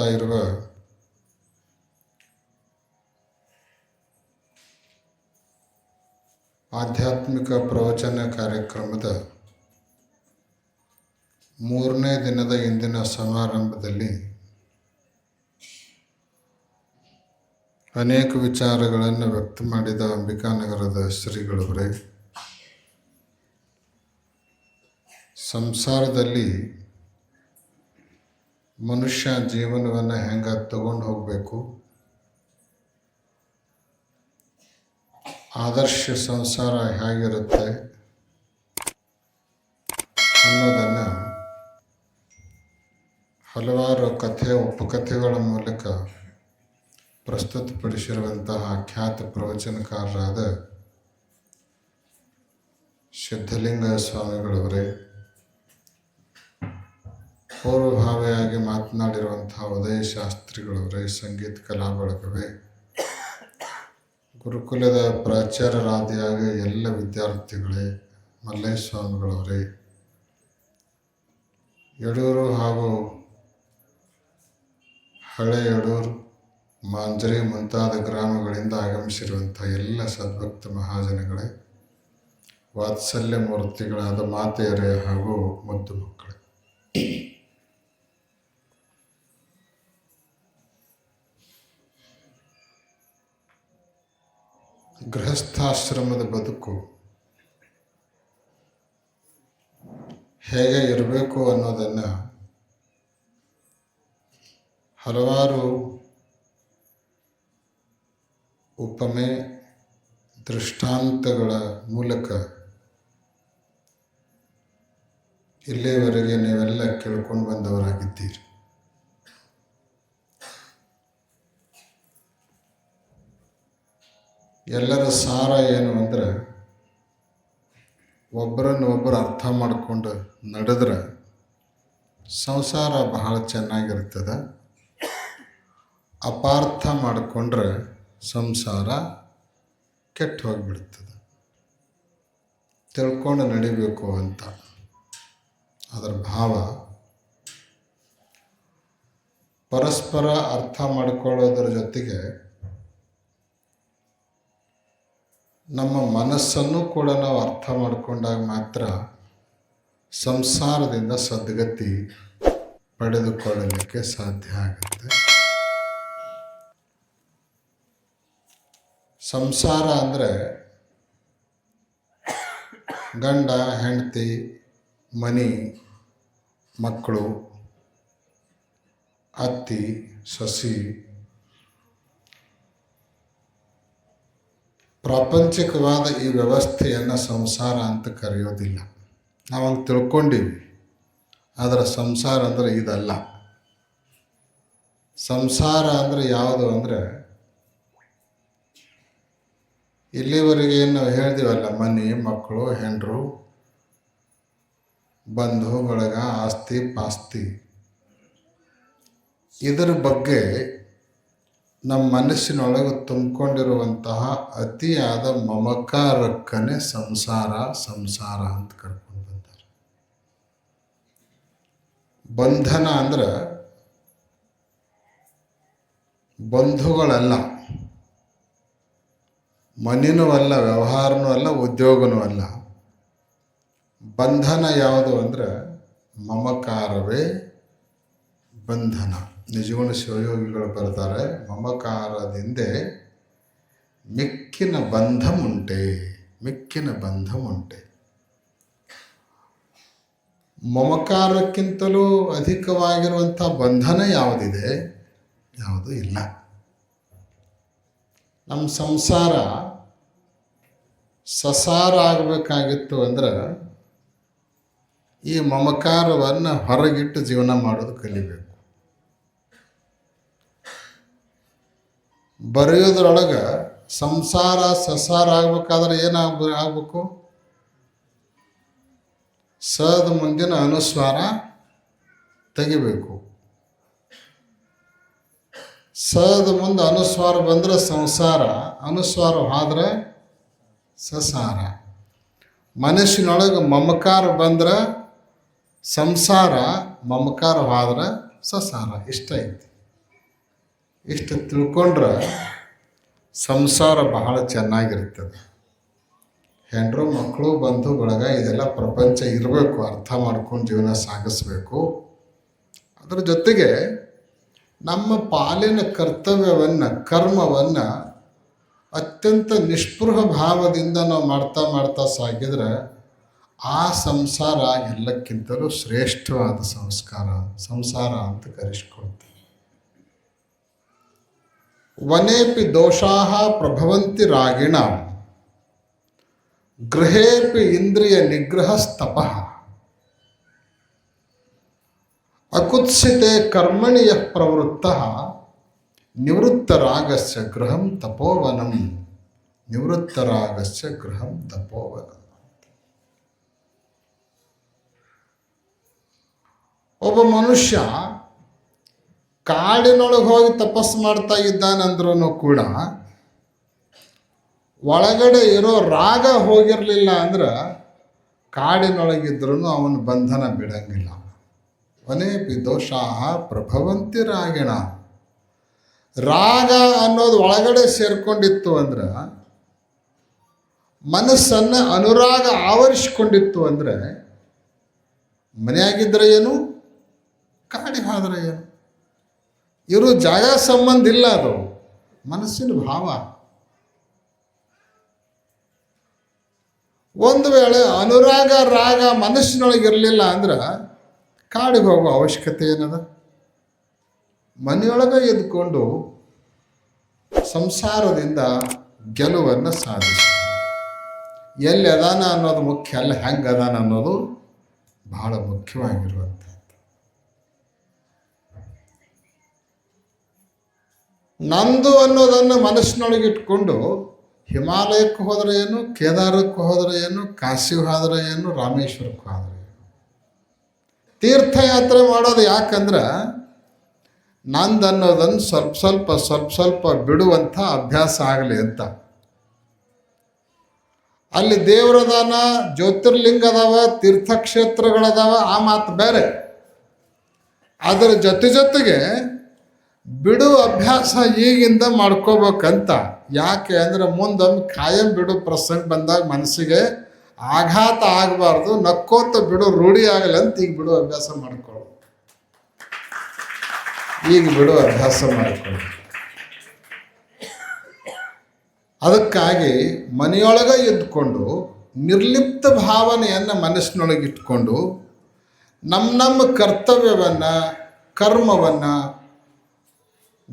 ಮಾಡ್ತಾ ಇರುವ ಆಧ್ಯಾತ್ಮಿಕ ಪ್ರವಚನ ಕಾರ್ಯಕ್ರಮದ ಮೂರನೇ ದಿನದ ಇಂದಿನ ಸಮಾರಂಭದಲ್ಲಿ ಅನೇಕ ವಿಚಾರಗಳನ್ನು ವ್ಯಕ್ತ ಮಾಡಿದ ಅಂಬಿಕಾನಗರದ ಶ್ರೀಗಳವರೇ, ಸಂಸಾರದಲ್ಲಿ ಮನುಷ್ಯ ಜೀವನವನ್ನು ಹೆಂಗೆ ತಗೊಂಡು ಹೋಗಬೇಕು? ಆದರ್ಶ ಸಂಸಾರ ಹೇಗಿರುತ್ತೆ ಅನ್ನೋದನ್ನು ಹಲವಾರು ಕಥೆ, ಉಪಕಥೆಗಳ ಮೂಲಕ ಪ್ರಸ್ತುತಪಡಿಸಿರುವಂತಹ ಖ್ಯಾತ ಪ್ರವಚನಕಾರರಾದ ಸಿದ್ಧಲಿಂಗ ಸ್ವಾಮಿಗಳವರೇ ಪೂರ್ವಭಾವಿಯಾಗಿ ಮಾತನಾಡಿರುವಂಥ ಉದಯ ಶಾಸ್ತ್ರಿಗಳವರೇ ಸಂಗೀತ ಕಲಾ ಬಳಗವೇ ಗುರುಕುಲದ ಪ್ರಾಚಾರ್ಯರಾದಿಯಾಗಿ ಎಲ್ಲ ವಿದ್ಯಾರ್ಥಿಗಳೇ ಮಲ್ಲೇಶ ಸ್ವಾಮಿಗಳವರೇ ಯಡೂರು ಹಾಗೂ ಹಳೆ ಯಡೂರು, ಮಾಂಜರಿ ಮುಂತಾದ ಗ್ರಾಮಗಳಿಂದ ಆಗಮಿಸಿರುವಂಥ ಎಲ್ಲ ಸದ್ಭಕ್ತ ಮಹಾಜನಗಳೇ, ವಾತ್ಸಲ್ಯ ಮೂರ್ತಿಗಳಾದ ಮಾತೆಯರೇ ಹಾಗೂ ಮುದ್ದು ಮಕ್ಕಳೇ. ಗೃಹಸ್ಥಾಶ್ರಮದ ಬದುಕು. ಹೇಗೆ ಇರಬೇಕು ಅನ್ನೋದನ್ನು ಹಲವಾರು ಉಪಮೆ ದೃಷ್ಟಾಂತಗಳ ಮೂಲಕ ಇಲ್ಲಿಯವರೆಗೆ ನೀವೆಲ್ಲ ಕೇಳ್ಕೊಂಡು ಬಂದವರಾಗಿದ್ದೀರಿ. ಎಲ್ಲರ ಸಾರ ಏನು ಅಂದರೆ ಒಬ್ಬರನ್ನು ಒಬ್ಬರು ಅರ್ಥ ಮಾಡಿಕೊಂಡು ನಡೆದ್ರೆ ಸಂಸಾರ ಬಹಳ ಚೆನ್ನಾಗಿರ್ತದೆ. ಅಪಾರ್ಥ ಮಾಡಿಕೊಂಡ್ರೆ ಸಂಸಾರ ಕೆಟ್ಟು ಹೋಗಿಬಿಡ್ತದೆ. ತಿಳ್ಕೊಂಡು ನಡಿಬೇಕು ಅಂತ ಅದರ ಭಾವ ಪರಸ್ಪರ ಅರ್ಥ ಮಾಡಿಕೊಳ್ಳೋದ್ರ ಜೊತೆಗೆ ನಮ್ಮ ಮನಸ್ಸನ್ನು ಕೂಡ ನಾವು ಅರ್ಥ ಮಾಡಿಕೊಂಡಾಗ ಮಾತ್ರ ಸಂಸಾರದಿಂದ ಸದ್ಗತಿ ಪಡೆದುಕೊಳ್ಳಲಿಕ್ಕೆ ಸಾಧ್ಯ ಆಗುತ್ತೆ. ಸಂಸಾರ ಅಂದರೆ ಗಂಡ, ಹೆಂಡತಿ, ಮನಿ, ಮಕ್ಕಳು, ಅತ್ತಿ, ಸಸಿ ಪ್ರಾಪಂಚಿಕವಾದ ಈ ವ್ಯವಸ್ಥೆಯನ್ನು ಸಂಸಾರ ಅಂತ ಕರೆಯೋದಿಲ್ಲ. ನಾವು ಹಂಗೆ ತಿಳ್ಕೊಂಡೀವಿ. ಆದರೆ ಸಂಸಾರ ಅಂದರೆ ಇದಲ್ಲ. ಸಂಸಾರ ಅಂದರೆ ಯಾವುದು ಅಂದರೆ ಇಲ್ಲಿವರೆಗೆ ಏನು ನಾವು ಹೇಳ್ತೀವಲ್ಲ, ಮನೆ, ಮಕ್ಕಳು, ಹೆಂಡರು ಬಂಧು ಬಳಗ ಆಸ್ತಿ, ಪಾಸ್ತಿ. ಇದರ ಬಗ್ಗೆ ನಮ್ಮ ಮನಸ್ಸಿನೊಳಗೆ ತುಂಬಿಕೊಂಡಿರುವಂತಹ ಅತಿಯಾದ ಮಮಕಾರಕ್ಕನೆ ಸಂಸಾರ ಸಂಸಾರ ಅಂತ ಕರ್ಕೊಂಡು ಬಂದ್ದಾರೆ ಬಂಧನ ಅಂದ್ರೆ ಬಂಧುಗಳಲ್ಲ ಮನೆಯೂ ಅಲ್ಲ, ವ್ಯವಹಾರನೂ ಅಲ್ಲ, ಉದ್ಯೋಗನೂ ಅಲ್ಲ. ಬಂಧನ ಯಾವುದು ಅಂದರೆ ಮಮಕಾರವೇ ಬಂಧನ. ನಿಜಗುಣ ಶಿವಯೋಗಿಗಳು ಬರ್ತಾರೆ, ಮಮಕಾರದಿಂದ ಮಿಕ್ಕಿನ ಬಂಧಮುಂಟೆ ಮಿಕ್ಕಿನ ಬಂಧಮುಂಟೆ ಮಮಕಾರಕ್ಕಿಂತಲೂ ಅಧಿಕವಾಗಿರುವಂಥ ಬಂಧನ ಯಾವುದಿದೆ? ಯಾವುದೂ ಇಲ್ಲ. ನಮ್ಮ ಸಂಸಾರ ಸಸಾರ ಆಗಬೇಕಾಗಿತ್ತು ಅಂದ್ರೆ ಈ ಮಮಕಾರವನ್ನು ಹೊರಗಿಟ್ಟು ಜೀವನ ಮಾಡೋದು ಕಲಿಬೇಕು. ಬರೆಯೋದ್ರೊಳಗೆ ಸಂಸಾರ ಸಸಾರ ಆಗ್ಬೇಕಾದ್ರೆ ಏನಾಗ ಆಗ್ಬೇಕು? ಸದ ಮುಂದಿನ ಅನುಸ್ವಾರ ತೆಗಿಬೇಕು. ಸದ ಮುಂದೆ ಅನುಸ್ವಾರ ಬಂದ್ರೆ ಸಂಸಾರ, ಅನುಸ್ವಾರ ಆದರೆ ಸಸಾರ. ಮನಸ್ಸಿನೊಳಗೆ ಮಮಕಾರ ಬಂದ್ರೆ ಸಂಸಾರ, ಮಮಕಾರ ಹೋದ್ರೆ ಸಸಾರ. ಇಷ್ಟ ಐತಿ. ಇಷ್ಟು ತಿಳ್ಕೊಂಡ್ರೆ ಸಂಸಾರ ಬಹಳ ಚೆನ್ನಾಗಿರ್ತದೆ. ಹೆಂಡ್ರು, ಮಕ್ಕಳು, ಬಂಧು, ಬಳಗ, ಇದೆಲ್ಲ ಪ್ರಪಂಚ ಇರಬೇಕು, ಅರ್ಥ ಮಾಡ್ಕೊಂಡು ಜೀವನ ಸಾಗಿಸ್ಬೇಕು. ಅದ್ರ ಜೊತೆಗೆ ನಮ್ಮ ಪಾಲಿನ ಕರ್ತವ್ಯವನ್ನು, ಕರ್ಮವನ್ನು ಅತ್ಯಂತ ನಿಷ್ಪೃಹ ಭಾವದಿಂದ ನಾವು ಮಾಡ್ತಾ ಮಾಡ್ತಾ ಸಾಗಿದ್ರೆ ಆ ಸಂಸಾರ ಎಲ್ಲಕ್ಕಿಂತಲೂ ಶ್ರೇಷ್ಠವಾದ ಸಂಸ್ಕಾರ, ಸಂಸಾರ ಅಂತ ಕರೆಸ್ಕೊಳ್ತೀವಿ. ವನೇಪಿ ದೋಷಾಹ ಪ್ರಭವಂತಿ ರಾಗಿಣ ಗೃಹೇಪಿ ಇಂದ್ರಿಯ ನಿಗ್ರಹಸ್ತಪ ಅಕುತ್ಸಿತೆ ಕರ್ಮಣಿ ಯಃ ಪ್ರವೃತ್ತ ನಿವೃತ್ತರಾಗಸ್ಯ ಗೃಹಂ ತಪೋವನಂ ನಿವೃತ್ತರಾಗಸ್ಯ ಗೃಹಂ ತಪೋವನಂ ಒಬ್ಬ ಮನುಷ್ಯ ಕಾಡಿನೊಳಗೆ ಹೋಗಿ ತಪಸ್ಸು ಮಾಡ್ತಾ ಇದ್ದಾನಂದ್ರೂ ಕೂಡ ಒಳಗಡೆ ಇರೋ ರಾಗ ಹೋಗಿರಲಿಲ್ಲ ಅಂದ್ರೆ ಕಾಡಿನೊಳಗಿದ್ರೂ ಅವನ ಬಂಧನ ಬಿಡಂಗಿಲ್ಲ. ವನೇಪಿ ದೋಷಾ ಪ್ರಭವಂತಿ ರಾಗಿಣ. ರಾಗ ಅನ್ನೋದು ಒಳಗಡೆ ಸೇರ್ಕೊಂಡಿತ್ತು ಅಂದ್ರೆ ಮನಸ್ಸನ್ನು ಅನುರಾಗ ಆವರಿಸಿಕೊಂಡಿತ್ತು ಅಂದರೆ ಮನೆಯಾಗಿದ್ದರೆ ಏನು? ಕಾಡಿ ಹೋದ್ರೆ ಏನು? ಇರು ಜಾಗ ಸಂಬಂಧ ಇಲ್ಲ ಅದು. ಮನಸ್ಸಿನ ಭಾವ. ಒಂದು ವೇಳೆ ಅನುರಾಗ, ರಾಗ ಮನಸ್ಸಿನೊಳಗೆ ಇರಲಿಲ್ಲ ಅಂದ್ರೆ ಕಾಡಿಗೆ ಹೋಗೋ ಅವಶ್ಯಕತೆ ಏನದ? ಮನೆಯೊಳಗೆ ಎದ್ಕೊಂಡು ಸಂಸಾರದಿಂದ ಗೆಲುವನ್ನು ಸಾಧಿಸ. ಎಲ್ಲಿ ಅದಾನ ಅನ್ನೋದು ಮುಖ್ಯ, ಅಲ್ಲ ಹೆಂಗೆ ಅದಾನ ಅನ್ನೋದು ಬಹಳ ಮುಖ್ಯವಾಗಿರುವಂಥದ್ದು. ನಂದು ಅನ್ನೋದನ್ನು ಮನಸ್ಸಿನೊಳಗೆ ಇಟ್ಕೊಂಡು ಹಿಮಾಲಯಕ್ಕೆ ಹೋದರೆ ಏನು, ಕೇದಾರಕ್ಕೆ ಹೋದರೆ ಏನು, ಕಾಶಿಗೆ ಹೋದರೆ ಏನು, ರಾಮೇಶ್ವರಕ್ಕೆ ಹೋದರೆ ಏನು? ತೀರ್ಥಯಾತ್ರೆ ಮಾಡೋದು ಯಾಕಂದ್ರೆ ನಂದು ಅನ್ನೋದನ್ನು ಸ್ವಲ್ಪ ಸ್ವಲ್ಪ ಸ್ವಲ್ಪ ಸ್ವಲ್ಪ ಬಿಡುವಂಥ ಅಭ್ಯಾಸ ಆಗಲಿ ಅಂತ. ಅಲ್ಲಿ ದೇವರದಾನ, ಜ್ಯೋತಿರ್ಲಿಂಗ ಅದಾವ ತೀರ್ಥಕ್ಷೇತ್ರಗಳದಾವ ಆ ಮಾತು ಬೇರೆ. ಅದರ ಜೊತೆ ಜೊತೆಗೆ ಬಿಡು ಅಭ್ಯಾಸ ಈಗಿಂದ ಮಾಡ್ಕೋಬೇಕಂತ. ಯಾಕೆ ಅಂದ್ರೆ ಮುಂದೊಮ್ಮೆ ಕಾಯಂ ಬಿಡು ಪ್ರಸಂಗ ಬಂದಾಗ ಮನಸ್ಸಿಗೆ ಆಘಾತ ಆಗಬಾರ್ದು, ನಕ್ಕೋತ ಬಿಡು, ರೂಢಿ ಆಗಲಿ ಅಂತ ಈಗ ಬಿಡು ಅಭ್ಯಾಸ ಮಾಡ್ಕೊಳ್ಳು ಈಗ ಬಿಡು ಅಭ್ಯಾಸ ಮಾಡ್ಕೊಳ್ಳಿ ಅದಕ್ಕಾಗಿ ಮನೆಯೊಳಗೆ ಇದ್ಕೊಂಡು ನಿರ್ಲಿಪ್ತ ಭಾವನೆಯನ್ನು ಮನಸ್ಸಿನೊಳಗಿಟ್ಕೊಂಡು ನಮ್ಮ ನಮ್ಮ ಕರ್ತವ್ಯವನ್ನು, ಕರ್ಮವನ್ನು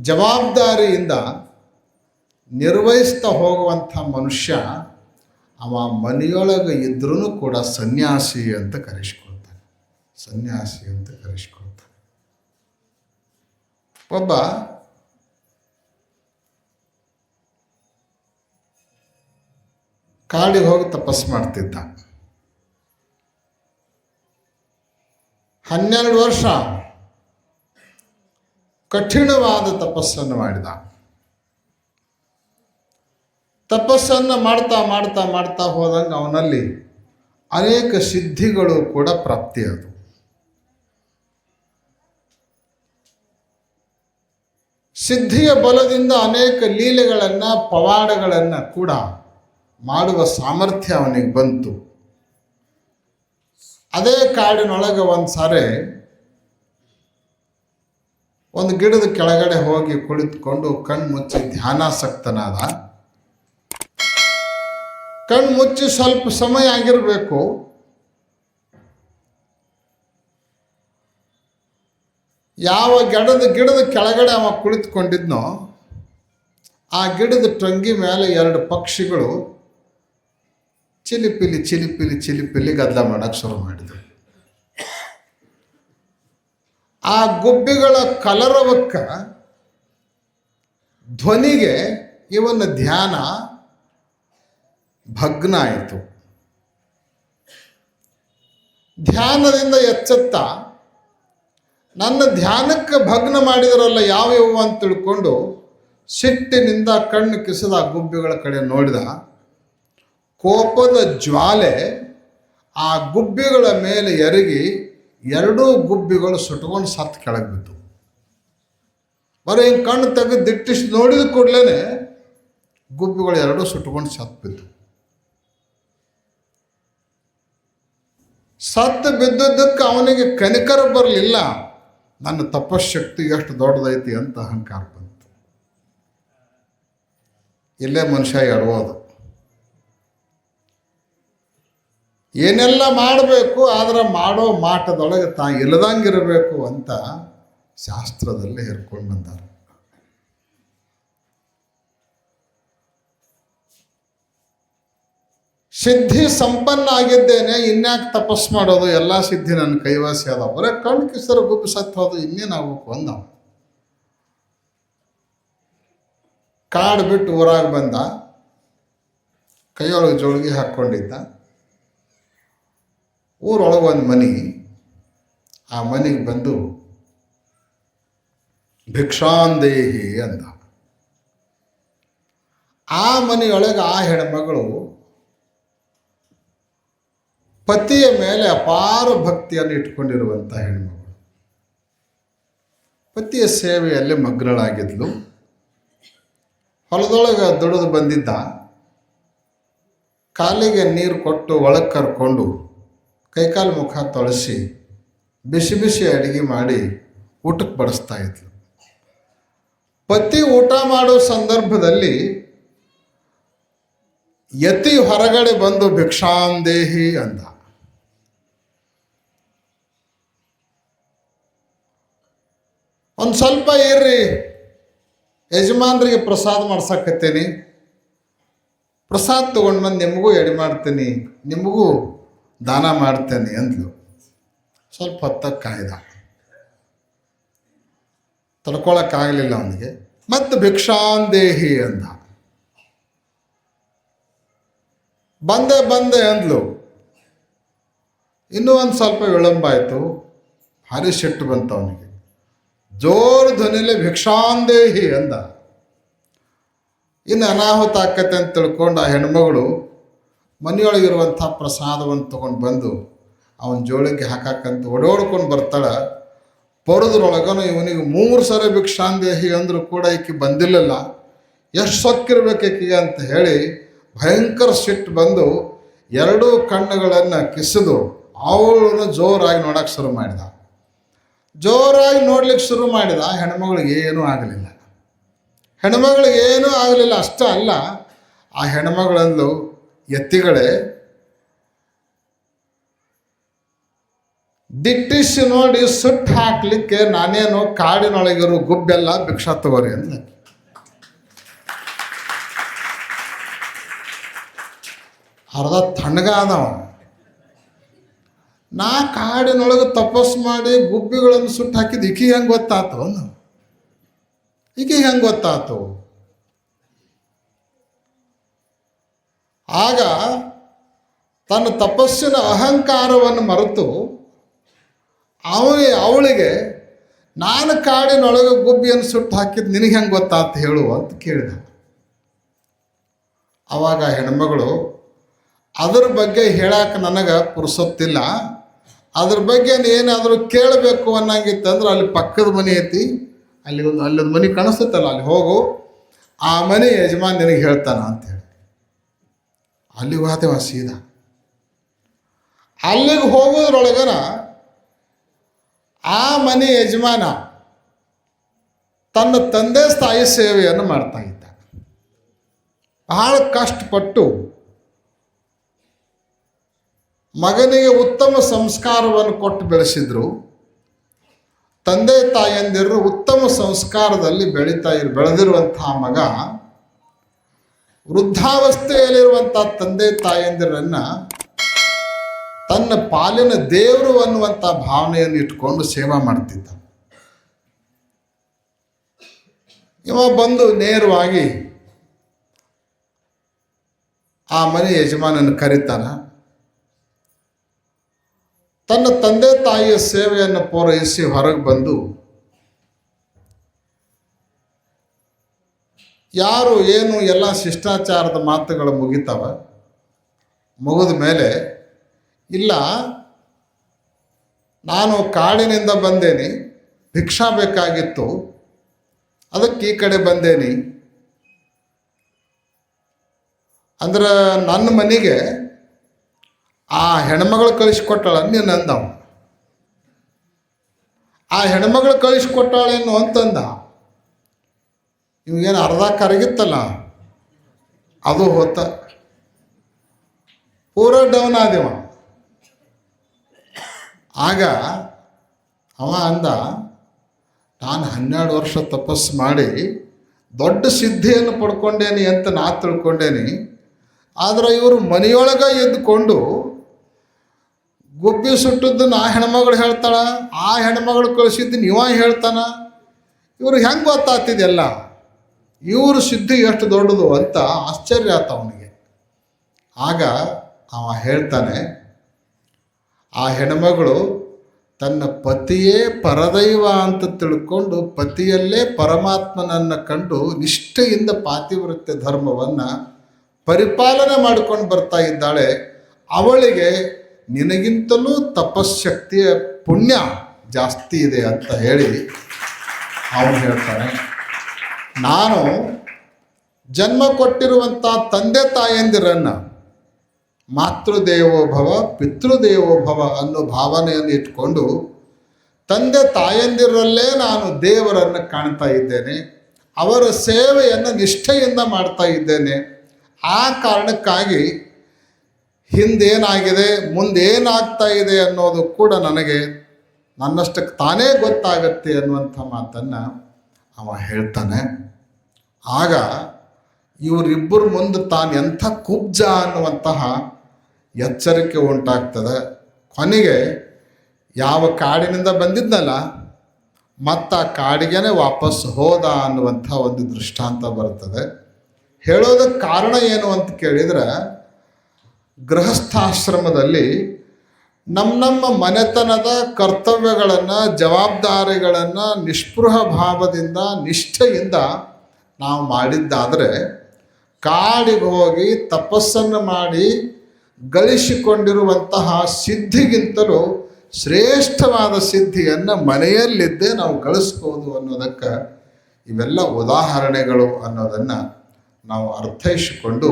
ಜವಾಬ್ದಾರಿಯಿಂದ ನಿರ್ವಹಿಸ್ತಾ ಹೋಗುವಂಥ ಮನುಷ್ಯ ಅವ ಮನೆಯೊಳಗೆ ಇದ್ರೂ ಕೂಡ ಸನ್ಯಾಸಿ ಅಂತ ಕರೆಸ್ಕೊಳ್ತಾನೆ. ಸನ್ಯಾಸಿ ಅಂತ ಕರೆಸ್ಕೊಳ್ತಾನೆ. ಒಬ್ಬ ಕಾಡಿಗೆ ಹೋಗಿ ತಪಸ್ಸು ಮಾಡ್ತಿದ್ದ. ಹನ್ನೆರಡು ವರ್ಷ ಕಠಿಣವಾದ ತಪಸ್ಸನ್ನು ಮಾಡಿದ. ತಪಸ್ಸನ್ನು ಮಾಡ್ತಾ ಮಾಡ್ತಾ ಮಾಡ್ತಾ ಹೋದಂಗೆ ಅವನಲ್ಲಿ ಅನೇಕ ಸಿದ್ಧಿಗಳು ಕೂಡ ಪ್ರಾಪ್ತಿಯಾದವು ಸಿದ್ಧಿಯ ಬಲದಿಂದ ಅನೇಕ ಲೀಲೆಗಳನ್ನು, ಪವಾಡಗಳನ್ನು ಕೂಡ ಮಾಡುವ ಸಾಮರ್ಥ್ಯ ಅವನಿಗೆ ಬಂತು. ಅದೇ ಕಾಡಿನೊಳಗೆ ಒಂದು ಸಾರಿ ಒಂದು ಗಿಡದ ಕೆಳಗಡೆ ಹೋಗಿ ಕುಳಿತುಕೊಂಡು ಕಣ್ಣು ಮುಚ್ಚಿ ಧ್ಯಾನಾಸಕ್ತನಾದ. ಕಣ್ಣು ಮುಚ್ಚಿ ಸ್ವಲ್ಪ ಸಮಯ ಆಗಿರಬೇಕು. ಯಾವ ಗಿಡದ ಗಿಡದ ಕೆಳಗಡೆ ಅವ ಕುಳಿತುಕೊಂಡಿದ್ನೋ, ಆ ಗಿಡದ ಟೊಂಗಿ ಮೇಲೆ ಎರಡು ಪಕ್ಷಿಗಳು ಚಿಲಿಪಿಲಿ ಚಿಲಿಪಿಲಿ ಚಿಲಿಪಿಲಿ ಗದ್ದಲ ಮಾಡಕ್ಕೆ ಶುರು ಮಾಡಿದ್ರು. ಆ ಗುಬ್ಬಿಗಳ ಕಲರವಕ್ಕ ಧ್ವನಿಗೆ ಇವನ ಧ್ಯಾನ ಭಗ್ನ ಆಯಿತು. ಧ್ಯಾನದಿಂದ ಎಚ್ಚೆತ್ತ ನನ್ನ ಧ್ಯಾನಕ್ಕೆ ಭಗ್ನ ಮಾಡಿದರಲ್ಲ ಯಾವ್ಯಾವು ಅಂತ ತಿಳ್ಕೊಂಡು ಸಿಟ್ಟಿನಿಂದ ಕಣ್ಣು ಕಿಸದ ಗುಬ್ಬಿಗಳ ಕಡೆ ನೋಡಿದ ಕೋಪದ ಜ್ವಾಲೆ ಆ ಗುಬ್ಬಿಗಳ ಮೇಲೆ ಎರಗಿ ಎರಡೂ ಗುಬ್ಬಿಗಳು ಸುಟ್ಕೊಂಡು ಸತ್ತು ಕೆಳಗೆ ಬಿದ್ದು. ಬರೀ ಹಿಂಗೆ ಕಣ್ಣು ತೆಗೆದು ದಿಟ್ಟಿಸಿ ನೋಡಿದ ಕೂಡಲೇ ಗುಬ್ಬಿಗಳು ಎರಡೂ ಸುಟ್ಕೊಂಡು ಸತ್ತು ಬಿತ್ತು ಸತ್ತು ಬಿದ್ದದ್ದಕ್ಕೆ ಅವನಿಗೆ ಕನಿಕರ ಬರಲಿಲ್ಲ. ನನ್ನ ತಪಶಕ್ತಿ ಎಷ್ಟು ದೊಡ್ಡದೈತಿ ಅಂತ ಅಹಂಕಾರ ಬಂತು. ಇಲ್ಲೇ ಮನುಷ್ಯ ಎಡವೋದು ಏನೆಲ್ಲ ಮಾಡಬೇಕು, ಆದರೆ ಮಾಡೋ ಮಾಟದೊಳಗೆ ತಾ ಇಲ್ಲದಂಗಿರಬೇಕು ಅಂತ ಶಾಸ್ತ್ರದಲ್ಲಿ ಹೇಳ್ಕೊಂಡು ಬಂದಾರ. ಸಿದ್ಧಿ ಸಂಪನ್ನ ಆಗಿದ್ದೇನೆ, ಇನ್ಯಾಕೆ ತಪಸ್ ಮಾಡೋದು, ಎಲ್ಲ ಸಿದ್ಧಿ ನನ್ನ ಕೈವಾಸಿ ಅದ ಬರೇ ಕಣ್ಣು ಕಿಸರು ಗುಬ್ಬಿ ಸತ್ತೋದು ಇನ್ನೇನಾಗಬೇಕು ಅಂದ. ಕಾಡು ಬಿಟ್ಟು ಊರಾಗ ಬಂದ, ಕೈಯೊಳಗೆ ಜೋಳಿಗೆ ಹಾಕ್ಕೊಂಡಿದ್ದ ಊರೊಳಗೆ ಒಂದು ಮನೆ. ಆ ಮನೆಗೆ ಬಂದು ಭಿಕ್ಷಾಂದೇಹಿ ಅಂದ. ಆ ಮನೆಯೊಳಗೆ ಆ ಹೆಣ್ಮಗಳು ಪತಿಯ ಮೇಲೆ ಅಪಾರ ಭಕ್ತಿಯನ್ನು ಇಟ್ಕೊಂಡಿರುವಂಥ ಹೆಣ್ಮಗಳು. ಪತಿಯ ಸೇವೆಯಲ್ಲಿ ಮಗ್ನಳಾಗಿದ್ಲು. ಹೊಲದೊಳಗೆ ದುಡಿದು ಬಂದಿದ್ದ. ಕಾಲಿಗೆ ನೀರು ಕೊಟ್ಟು ಒಳಗೆ ಕರ್ಕೊಂಡು ಕೈಕಾಲು ಮುಖ ತೊಳಸಿ ಬಿಸಿ ಬಿಸಿ ಅಡುಗೆ ಮಾಡಿ ಊಟಕ್ಕೆ ಬಡಿಸ್ತಾ ಇದ್ಲು. ಪತಿ ಊಟ ಮಾಡೋ ಸಂದರ್ಭದಲ್ಲಿ ಯತಿ ಹೊರಗಡೆ ಬಂದು ಭಿಕ್ಷಾಂದೇಹಿ ಅಂದ. ಒಂದು ಸ್ವಲ್ಪ ಇರ್ರಿ, ಯಜಮಾನ್ರಿಗೆ ಪ್ರಸಾದ ಮಾಡ್ಸಕತ್ತೇನಿ. ಪ್ರಸಾದ ತೊಗೊಂಡು ಬಂದು ನಿಮಗೂ ಎಡೆ ಮಾಡ್ತೀನಿ. ನಿಮಗೂ ದಾನ ಮಾಡ್ತೇನೆ ಅಂದ್ಲು. ಸ್ವಲ್ಪ ಹೊತ್ತಕ್ಕೆ ಕಾಯ್ದ. ತಡ್ಕೊಳಕ್ಕಾಗಲಿಲ್ಲ ಅವನಿಗೆ. ಮತ್ತು ಭಿಕ್ಷಾಂದೇಹಿ ಅಂದ. ಬಂದೆ ಬಂದೆ ಅಂದ್ಲು. ಇನ್ನೂ ಒಂದು ಸ್ವಲ್ಪ ವಿಳಂಬ ಆಯಿತು. ಭಾರಿ ಸಿಟ್ಟು ಬಂತು ಅವನಿಗೆ. ಜೋರು ಧ್ವನಿಲೆ ಭಿಕ್ಷಾಂದೇಹಿ ಅಂದ. ಇನ್ನು ಅನಾಹುತ ಆಕತೆ ಅಂತ ತಿಳ್ಕೊಂಡು ಆ ಹೆಣ್ಮಗಳು ಮನೆಯೊಳಗಿರುವಂಥ ಪ್ರಸಾದವನ್ನು ತೊಗೊಂಡು ಬಂದು ಅವನ ಜೋಳಿಗೆ ಹಾಕಾಕಂತ ಓಡೋಡ್ಕೊಂಡು ಬರ್ತಾಳೆ. ಬರೋದ್ರೊಳಗನು ಇವನಿಗೆ ಮೂರು ಸರಿ ಭಿಕ್ಷಾಂದೇಹಿ ಅಂದರೂ ಕೂಡ ಈಕೆ ಬಂದಿಲ್ಲಲ್ಲ. ಎಷ್ಟು ಸೊಕ್ಕಿರ್ಬೇಕು ಈಕೆಗೆ ಅಂತ ಹೇಳಿ ಭಯಂಕರ ಸಿಟ್ಟು ಬಂದು ಎರಡೂ ಕಣ್ಣುಗಳನ್ನು ಕಿಸಿದು ಅವಳನ್ನು ಜೋರಾಗಿ ನೋಡೋಕೆ ಶುರು ಮಾಡಿದ. ಜೋರಾಗಿ ನೋಡ್ಲಿಕ್ಕೆ ಶುರು ಮಾಡಿದ, ಹೆಣ್ಮಗಳಿಗೆ ಏನೂ ಆಗಲಿಲ್ಲ. ಹೆಣ್ಮಗಳಿಗೆ ಏನೂ ಆಗಲಿಲ್ಲ, ಅಷ್ಟೇ ಅಲ್ಲ, ಆ ಹೆಣ್ಮಗಳಂದು ಎತ್ತಿಗಳೇ ದಿಟ್ಟಿಸಿ ನೋಡಿ ಸುಟ್ಟು ಹಾಕ್ಲಿಕ್ಕೆ ನಾನೇನು ಕಾಡಿನೊಳಗಿರೋ ಗುಬ್ಬೆಲ್ಲ ಭಿಕ್ಷಾ ತಗೋರಿ ಅಂದ ಅರ್ಧ ತಣ್ಣಗಾದವ ನಾ ಕಾಡಿನೊಳಗೆ ತಪಸ್ ಮಾಡಿ ಗುಬ್ಬಿಗಳನ್ನು ಸುಟ್ಟು ಹಾಕಿದ್ದು ಈಕಿ ಹೆಂಗೆ ಗೊತ್ತಾತು? ಈಕಿ ಹೆಂಗೆ ಗೊತ್ತಾತು? ಆಗ ತನ್ನ ತಪಸ್ಸಿನ ಅಹಂಕಾರವನ್ನು ಮರೆತು ಅವನಿಗೆ, ಅವಳಿಗೆ, ನಾನು ಕಾಡಿನೊಳಗೆ ಗುಬ್ಬಿಯನ್ನು ಸುಟ್ಟು ಹಾಕಿದ್ದು ನಿನಗೆ ಹೆಂಗೆ ಗೊತ್ತಾತು ಹೇಳು ಅಂತ ಕೇಳಿದ. ಆವಾಗ ಹೆಣ್ಮಗಳು, ಅದ್ರ ಬಗ್ಗೆ ಹೇಳಕ್ಕೆ ನನಗೆ ಪುರುಸೊತ್ತಿಲ್ಲ. ಅದ್ರ ಬಗ್ಗೆ ಏನಾದರೂ ಕೇಳಬೇಕು ಅನ್ನಂಗಿತ್ತಂದ್ರೆ ಅಲ್ಲಿ ಪಕ್ಕದ ಮನೆ ಐತಿ. ಅಲ್ಲಿ ಒಂದು, ಅಲ್ಲೊಂದು ಮನೆ ಕಾಣಿಸುತ್ತಲ್ಲ, ಅಲ್ಲಿ ಹೋಗು. ಆ ಮನೆ ಯಜಮಾನ್ ನಿನಗೆ ಹೇಳ್ತಾನ ಅಂತ ಹೇಳಿ. ಅಲ್ಲಿಗೆ ಹೋದೇವ ಸೀದಾ. ಅಲ್ಲಿಗೆ ಹೋಗೋದ್ರೊಳಗನ ಆ ಮನೆ ಯಜಮಾನ ತನ್ನ ತಂದೆ ತಾಯಿ ಸೇವೆಯನ್ನು ಮಾಡ್ತಾ ಇದ್ದ. ಬಹಳ ಕಷ್ಟಪಟ್ಟು ಮಗನಿಗೆ ಉತ್ತಮ ಸಂಸ್ಕಾರವನ್ನು ಕೊಟ್ಟು ಬೆಳೆಸಿದ್ರು. ತಂದೆ ತಾಯಿಯಂದಿರು ಉತ್ತಮ ಸಂಸ್ಕಾರದಲ್ಲಿ ಬೆಳೀತಾ ಇರು, ಬೆಳೆದಿರುವಂತಹ ಮಗ ವೃದ್ಧಾವಸ್ಥೆಯಲ್ಲಿರುವಂಥ ತಂದೆ ತಾಯಂದಿರನ್ನ ತನ್ನ ಪಾಲಿನ ದೇವರು ಅನ್ನುವಂಥ ಭಾವನೆಯನ್ನು ಇಟ್ಕೊಂಡು ಸೇವಾ ಮಾಡ್ತಿದ್ದ. ಇವ ಬಂದು ನೇರವಾಗಿ ಆ ಮನೆ ಯಜಮಾನನ ಕರೀತಾನ. ತನ್ನ ತಂದೆ ತಾಯಿಯ ಸೇವೆಯನ್ನು ಪೂರೈಸಿ ಹೊರಗೆ ಬಂದು ಯಾರು ಏನು ಎಲ್ಲ ಶಿಷ್ಟಾಚಾರದ ಮಾತುಗಳು ಮುಗಿತಾವ? ಮುಗಿದ ಮೇಲೆ, ಇಲ್ಲ, ನಾನು ಕಾಡಿನಿಂದ ಬಂದೇನಿ, ಭಿಕ್ಷಾ ಬೇಕಾಗಿತ್ತು, ಅದಕ್ಕೆ ಈ ಕಡೆ ಬಂದೇನಿ. ಅಂದ್ರೆ ನನ್ನ ಮನೆಗೆ ಆ ಹೆಣ್ಮಗಳು ಕಳಿಸ್ಕೊಟ್ಟಾಳ, ನೀನು ಅಂದವ. ಆ ಹೆಣ್ಮಗಳು ಕಳಿಸ್ಕೊಟ್ಟಾಳೇನು ಅಂತಂದ ಇವಾಗೇನು ಅರ್ಧ ಕರಗಿತ್ತಲ್ಲ? ಅದು ಹೊತ್ತ. ಪೂರ ಡೌನ್ ಆದಿವ. ಆಗ ಅವ ಅಂದ, ನಾನು ಹನ್ನೆರಡು ವರ್ಷ ತಪಸ್ಸು ಮಾಡಿ ದೊಡ್ಡ ಸಿದ್ಧಿಯನ್ನು ಪಡ್ಕೊಂಡೇನಿ ಅಂತ ನಾ ತಿಳ್ಕೊಂಡೇನಿ. ಆದ್ರೆ ಇವರು ಮನೆಯೊಳಗೆ ಎದ್ದುಕೊಂಡು ಗುಬ್ಬಿ ಸುಟ್ಟದ್ದನ್ನು ನಾ ಹೆಣ್ಮಗಳು ಹೇಳ್ತಾಳ, ಆ ಹೆಣ್ಮಗಳು ಕಳಿಸಿದ್ದು ನೀವ ಹೇಳ್ತಾನ? ಇವ್ರು ಹೆಂಗೆ ಗೊತ್ತಾಗ್ತಿದೆಲ್ಲ ಇವ್ರ ಸಿದ್ಧಿ ಎಷ್ಟು ದೊಡ್ಡದು ಅಂತ ಆಶ್ಚರ್ಯ ಆತ ಅವನಿಗೆ. ಆಗ ಅವ ಹೇಳ್ತಾನೆ, ಆ ಹೆಣ್ಮಗಳು ತನ್ನ ಪತಿಯೇ ಪರದೈವ ಅಂತ ತಿಳ್ಕೊಂಡು ಪತಿಯಲ್ಲೇ ಪರಮಾತ್ಮನನ್ನು ಕಂಡು ನಿಷ್ಠೆಯಿಂದ ಪಾತಿವೃತ್ಯ ಧರ್ಮವನ್ನು ಪರಿಪಾಲನೆ ಮಾಡಿಕೊಂಡು ಬರ್ತಾ ಇದ್ದಾಳೆ. ಅವಳಿಗೆ ನಿನಗಿಂತಲೂ ತಪಶಕ್ತಿಯ ಪುಣ್ಯ ಜಾಸ್ತಿ ಇದೆ ಅಂತ ಹೇಳಿ ಅವನು ಹೇಳ್ತಾನೆ. ನಾನು ಜನ್ಮ ಕೊಟ್ಟಿರುವಂಥ ತಂದೆ ತಾಯಂದಿರನ್ನು ಮಾತೃದೇವೋಭವ ಪಿತೃದೇವೋಭವ ಅನ್ನೋ ಭಾವನೆಯನ್ನು ಇಟ್ಕೊಂಡು ತಂದೆ ತಾಯಂದಿರಲ್ಲೇ ನಾನು ದೇವರನ್ನು ಕಾಣ್ತಾ ಇದ್ದೇನೆ, ಅವರ ಸೇವೆಯನ್ನು ನಿಷ್ಠೆಯಿಂದ ಮಾಡ್ತಾ ಇದ್ದೇನೆ. ಆ ಕಾರಣಕ್ಕಾಗಿ ಹಿಂದೇನಾಗಿದೆ, ಮುಂದೇನಾಗ್ತಾ ಇದೆ ಅನ್ನೋದು ಕೂಡ ನನಗೆ ನನ್ನಷ್ಟಕ್ಕೆ ತಾನೇ ಗೊತ್ತಾಗತ್ತೆ ಅನ್ನುವಂಥ ಮಾತನ್ನು ಅವ ಹೇಳ್ತಾನೆ. ಆಗ ಇವರಿಬ್ಬರ ಮುಂದೆ ತಾನು ಎಂಥ ಕುಬ್ಜ ಅನ್ನುವಂತಹ ಎಚ್ಚರಿಕೆ ಉಂಟಾಗ್ತದೆ. ಕೊನೆಗೆ ಯಾವ ಕಾಡಿನಿಂದ ಬಂದಿದ್ನಲ್ಲ, ಮತ್ತು ಆ ಕಾಡಿಗೆನೆ ವಾಪಸ್ ಹೋದ ಅನ್ನುವಂಥ ಒಂದು ದೃಷ್ಟಾಂತ ಬರ್ತದೆ ಹೇಳೋದಕ್ಕೆ ಕಾರಣ ಏನು ಅಂತ ಕೇಳಿದ್ರೆ, ಗೃಹಸ್ಥಾಶ್ರಮದಲ್ಲಿ ನಮ್ಮ ನಮ್ಮ ಮನೆತನದ ಕರ್ತವ್ಯಗಳನ್ನು, ಜವಾಬ್ದಾರಿಗಳನ್ನು, ನಿಷ್ಪೃಹ ಭಾವದಿಂದ, ನಿಷ್ಠೆಯಿಂದ ನಾವು ಮಾಡಿದ್ದಾದರೆ ಕಾಡಿಗೆ ಹೋಗಿ ತಪಸ್ಸನ್ನು ಮಾಡಿ ಗಳಿಸಿಕೊಂಡಿರುವಂತಹ ಸಿದ್ಧಿಗಿಂತಲೂ ಶ್ರೇಷ್ಠವಾದ ಸಿದ್ಧಿಯನ್ನು ಮನೆಯಲ್ಲಿದ್ದೇ ನಾವು ಗಳಿಸ್ಬೋದು ಅನ್ನೋದಕ್ಕೆ ಇವೆಲ್ಲ ಉದಾಹರಣೆಗಳು ಅನ್ನೋದನ್ನು ನಾವು ಅರ್ಥೈಸಿಕೊಂಡು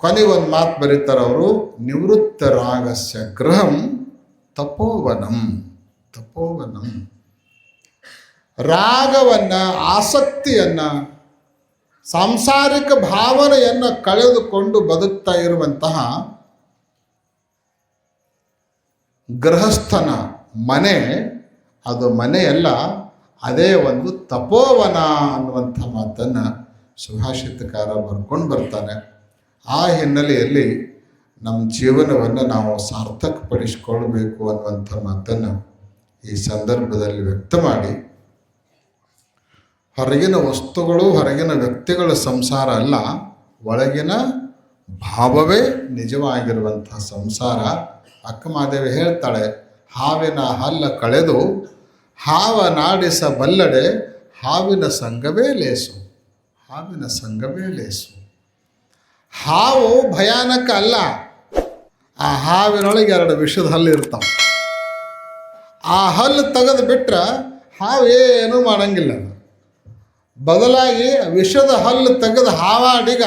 ಕೊನೆ ಒಂದು ಮಾತು ಬರೀತಾರವರು ನಿವೃತ್ತ ರಾಗಸ್ಯ ಗೃಹಂ ತಪೋವನಂ ತಪೋವನಂ. ರಾಗವನ್ನು, ಆಸಕ್ತಿಯನ್ನು, ಸಾಂಸಾರಿಕ ಭಾವನೆಯನ್ನು ಕಳೆದುಕೊಂಡು ಬದುಕ್ತಾ ಇರುವಂತಹ ಗೃಹಸ್ಥನ ಮನೆ, ಅದು ಮನೆಯಲ್ಲ, ಅದೇ ಒಂದು ತಪೋವನ ಅನ್ನುವಂಥ ಮಾತನ್ನು ಸುಭಾಷಿತಕಾರ ಬರ್ಕೊಂಡು ಬರ್ತಾನೆ. ಆ ಹಿನ್ನೆಲೆಯಲ್ಲಿ ನಮ್ಮ ಜೀವನವನ್ನು ನಾವು ಸಾರ್ಥಕಪಡಿಸಿಕೊಳ್ಬೇಕು ಅನ್ನುವಂಥ ಮಾತನ್ನು ಈ ಸಂದರ್ಭದಲ್ಲಿ ವ್ಯಕ್ತ ಮಾಡಿ ಹೊರಗಿನ ವಸ್ತುಗಳು, ಹೊರಗಿನ ವ್ಯಕ್ತಿಗಳ ಸಂಸಾರ ಅಲ್ಲ, ಒಳಗಿನ ಭಾವವೇ ನಿಜವಾಗಿರುವಂಥ ಸಂಸಾರ. ಅಕ್ಕಮಾದೇವಿ ಹೇಳ್ತಾಳೆ, ಹಾವಿನ ಹಲ್ಲ ಕಳೆದು ಹಾವ ನಾಡಿಸಬಲ್ಲಡೆ ಹಾವಿನ ಸಂಘವೇ ಲೇಸು, ಹಾವಿನ ಸಂಘವೇ ಲೇಸು. ಹಾವು ಭಯಾನಕ ಅಲ್ಲ, ಆ ಹಾವಿನೊಳಗೆ ಎರಡು ವಿಷದ ಹಲ್ಲು ಇರ್ತಾವೆ. ಆ ಹಲ್ಲು ತೆಗೆದು ಬಿಟ್ರೆ ಹಾವು ಏನೂ ಮಾಡಂಗಿಲ್ಲ ಬದಲಾಗಿ ವಿಷದ ಹಲ್ಲು ತೆಗೆದು ಹಾವಾಡಿಗ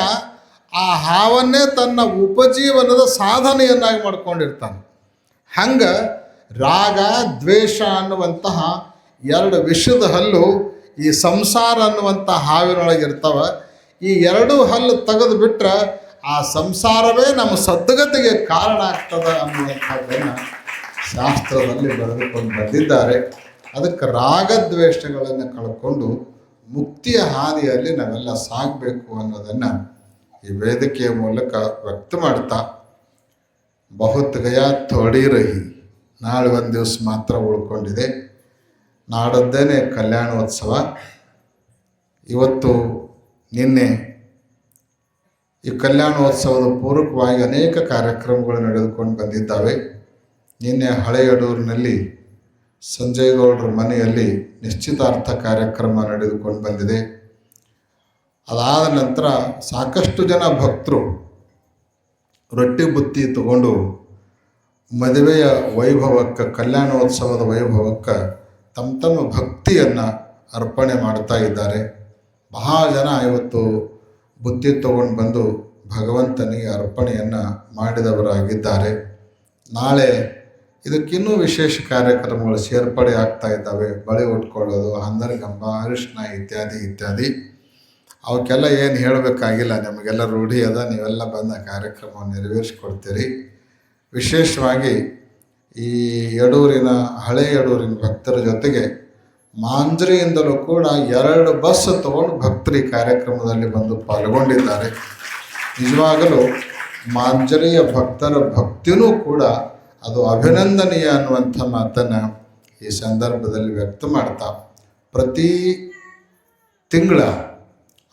ಆ ಹಾವನ್ನೇ ತನ್ನ ಉಪಜೀವನದ ಸಾಧನೆಯನ್ನಾಗಿ ಮಾಡ್ಕೊಂಡಿರ್ತಾನೆ. ಹಂಗೆ ರಾಗ, ದ್ವೇಷ ಅನ್ನುವಂತಹ ಎರಡು ವಿಷದ ಹಲ್ಲು ಈ ಸಂಸಾರ ಅನ್ನುವಂಥ ಹಾವಿನೊಳಗೆ ಇರ್ತವೆ ಈ ಎರಡೂ ಹಲ್ಲು ತೆಗೆದು ಬಿಟ್ರೆ ಆ ಸಂಸಾರವೇ ನಮ್ಮ ಸದ್ಗತಿಗೆ ಕಾರಣ ಆಗ್ತದೆ ಅನ್ನುವಂಥದ್ದನ್ನು ಶಾಸ್ತ್ರದಲ್ಲಿ ಬರೆದುಕೊಂಡು ಬಂದಿದ್ದಾರೆ. ಅದಕ್ಕೆ ರಾಗದ್ವೇಷಗಳನ್ನು ಕಳ್ಕೊಂಡು ಮುಕ್ತಿಯ ಹಾದಿಯಲ್ಲಿ ನಾವೆಲ್ಲ ಸಾಗಬೇಕು ಅನ್ನೋದನ್ನು ಈ ವೇದಿಕೆಯ ಮೂಲಕ ವ್ಯಕ್ತ ಮಾಡ್ತಾ ಬಹುತ್ ಗಯ ಥೋಡಿ ನಾಳೆ ಒಂದು ದಿವಸ ಮಾತ್ರ ಉಳ್ಕೊಂಡಿದೆ. ನಾಡದ್ದೇನೆ ಕಲ್ಯಾಣೋತ್ಸವ. ಇವತ್ತು ನಿನ್ನೆ ಈ ಕಲ್ಯಾಣೋತ್ಸವದ ಪೂರಕವಾಗಿ ಅನೇಕ ಕಾರ್ಯಕ್ರಮಗಳು ನಡೆದುಕೊಂಡು ಬಂದಿದ್ದಾವೆ. ನಿನ್ನೆ ಹಳೆಯಡೂರಿನಲ್ಲಿ ಸಂಜಯ್ ಗೌಡರ ಮನೆಯಲ್ಲಿ ನಿಶ್ಚಿತಾರ್ಥ ಕಾರ್ಯಕ್ರಮ ನಡೆದುಕೊಂಡು ಬಂದಿದೆ. ಅದಾದ ನಂತರ ಸಾಕಷ್ಟು ಜನ ಭಕ್ತರು ರೊಟ್ಟಿ ಬುತ್ತಿ ತಗೊಂಡು ಮದುವೆಯ ವೈಭವಕ್ಕೆ, ಕಲ್ಯಾಣೋತ್ಸವದ ವೈಭವಕ್ಕೆ ತಮ್ಮ ತಮ್ಮ ಭಕ್ತಿಯನ್ನು ಅರ್ಪಣೆ ಮಾಡ್ತಾ ಇದ್ದಾರೆ. ಬಹಳ ಜನ ಇವತ್ತು ಬುತ್ತಿ ತಗೊಂಡು ಬಂದು ಭಗವಂತನಿಗೆ ಅರ್ಪಣೆಯನ್ನು ಮಾಡಿದವರಾಗಿದ್ದಾರೆ. ನಾಳೆ ಇದಕ್ಕಿನ್ನೂ ವಿಶೇಷ ಕಾರ್ಯಕ್ರಮಗಳು ಸೇರ್ಪಡೆ ಆಗ್ತಾ ಇದ್ದಾವೆ. ಬಳೆ ಉಟ್ಕೊಳ್ಳೋದು, ಹಂದರಗಂಬ ಅರಿಶಿನ ಇತ್ಯಾದಿ ಇತ್ಯಾದಿ. ಅವಕ್ಕೆಲ್ಲ ಏನು ಹೇಳಬೇಕಾಗಿಲ್ಲ. ನಿಮಗೆಲ್ಲ ರೂಢಿ ಅದ. ನೀವೆಲ್ಲ ಬಂದ ಕಾರ್ಯಕ್ರಮವನ್ನು ನೆರವೇರಿಸ್ಕೊಡ್ತೀರಿ. ವಿಶೇಷವಾಗಿ ಈ ಯಡೂರಿನ, ಹಳೆ ಯಡೂರಿನ ಭಕ್ತರ ಜೊತೆಗೆ ಮಾಂಜ್ರಿಯಿಂದಲೂ ಕೂಡ ಎರಡು ಬಸ್ ತಗೊಂಡು ಭಕ್ತರಿ ಕಾರ್ಯಕ್ರಮದಲ್ಲಿ ಬಂದು ಪಾಲ್ಗೊಂಡಿದ್ದಾರೆ. ನಿಜವಾಗಲೂ ಮಾಂಜರಿಯ ಭಕ್ತರ ಭಕ್ತಿಯೂ ಕೂಡ ಅದು ಅಭಿನಂದನೀಯ ಅನ್ನುವಂಥ ಮಾತನ್ನು ಈ ಸಂದರ್ಭದಲ್ಲಿ ವ್ಯಕ್ತ ಮಾಡ್ತಾ, ಪ್ರತಿ ತಿಂಗಳ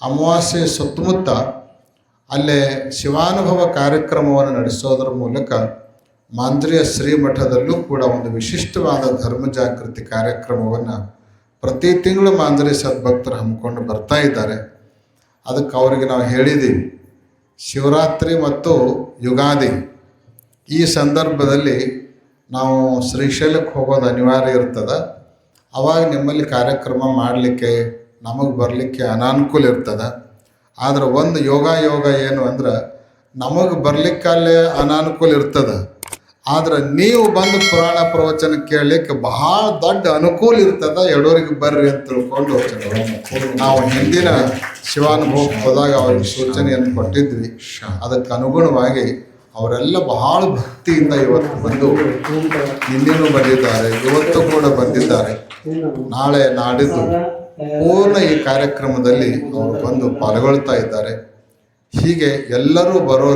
ಅಮಾವಾಸ್ಯೆ ಸುತ್ತಮುತ್ತ ಅಲ್ಲೇ ಶಿವಾನುಭವ ಕಾರ್ಯಕ್ರಮವನ್ನು ನಡೆಸೋದ್ರ ಮೂಲಕ ಮಾಂದ್ರಿಯ ಶ್ರೀಮಠದಲ್ಲೂ ಕೂಡ ಒಂದು ವಿಶಿಷ್ಟವಾದ ಧರ್ಮ ಜಾಗೃತಿ ಕಾರ್ಯಕ್ರಮವನ್ನು ಪ್ರತಿ ತಿಂಗಳು ಮಾಂದ್ರಿ ಸದ್ಭಕ್ತರು ಹಮ್ಮಿಕೊಂಡು ಬರ್ತಾ ಇದ್ದಾರೆ. ಅದಕ್ಕೆ ಅವರಿಗೆ ನಾವು ಹೇಳಿದ್ದೀವಿ, ಶಿವರಾತ್ರಿ ಮತ್ತು ಯುಗಾದಿ. ಈ ಸಂದರ್ಭದಲ್ಲಿ ನಾವು ಶ್ರೀಶೈಲಕ್ಕೆ ಹೋಗೋದು ಅನಿವಾರ್ಯ ಇರ್ತದೆ. ಅವಾಗ ನಿಮ್ಮಲ್ಲಿ ಕಾರ್ಯಕ್ರಮ ಮಾಡಲಿಕ್ಕೆ ನಮಗೆ ಬರಲಿಕ್ಕೆ ಅನಾನುಕೂಲ ಇರ್ತದೆ. ಆದರೆ ಒಂದು ಯೋಗ ಯೋಗ ಏನು ಅಂದ್ರೆ ನಮಗೆ ಬರಲಿಕ್ಕಲ್ಲೇ ಅನಾನುಕೂಲ ಇರ್ತದೆ. ಆದ್ರೆ ನೀವು ಬಂದು ಪುರಾಣ ಪ್ರವಚನ ಕೇಳಲಿಕ್ಕೆ ಬಹಳ ದೊಡ್ಡ ಅನುಕೂಲ ಇರ್ತದ. ಎಡೋರಿಗೆ ಬರ್ರಿ ಅಂತ ತಿಳ್ಕೊಂಡು ನಾವು ಹಿಂದಿನ ಶಿವಾನುಭವಕ್ಕೆ ಹೋದಾಗ ಅವ್ರಿಗೆ ಸೂಚನೆಯನ್ನು ಕೊಟ್ಟಿದ್ವಿ. ಅದಕ್ಕೆ ಅನುಗುಣವಾಗಿ ಅವರೆಲ್ಲ ಬಹಳ ಭಕ್ತಿಯಿಂದ ಇವತ್ತು ಬಂದು ನಿನ್ನೆನೂ ಬಂದಿದ್ದಾರೆ, ಇವತ್ತು ಕೂಡ ಬಂದಿದ್ದಾರೆ. ನಾಳೆ ನಾಡಿದ್ದು ಪೂರ್ಣ ಈ ಕಾರ್ಯಕ್ರಮದಲ್ಲಿ ಅವರು ಬಂದು ಪಾಲ್ಗೊಳ್ತಾ ಇದ್ದಾರೆ. ಹೀಗೆ ಎಲ್ಲರೂ ಬರೋ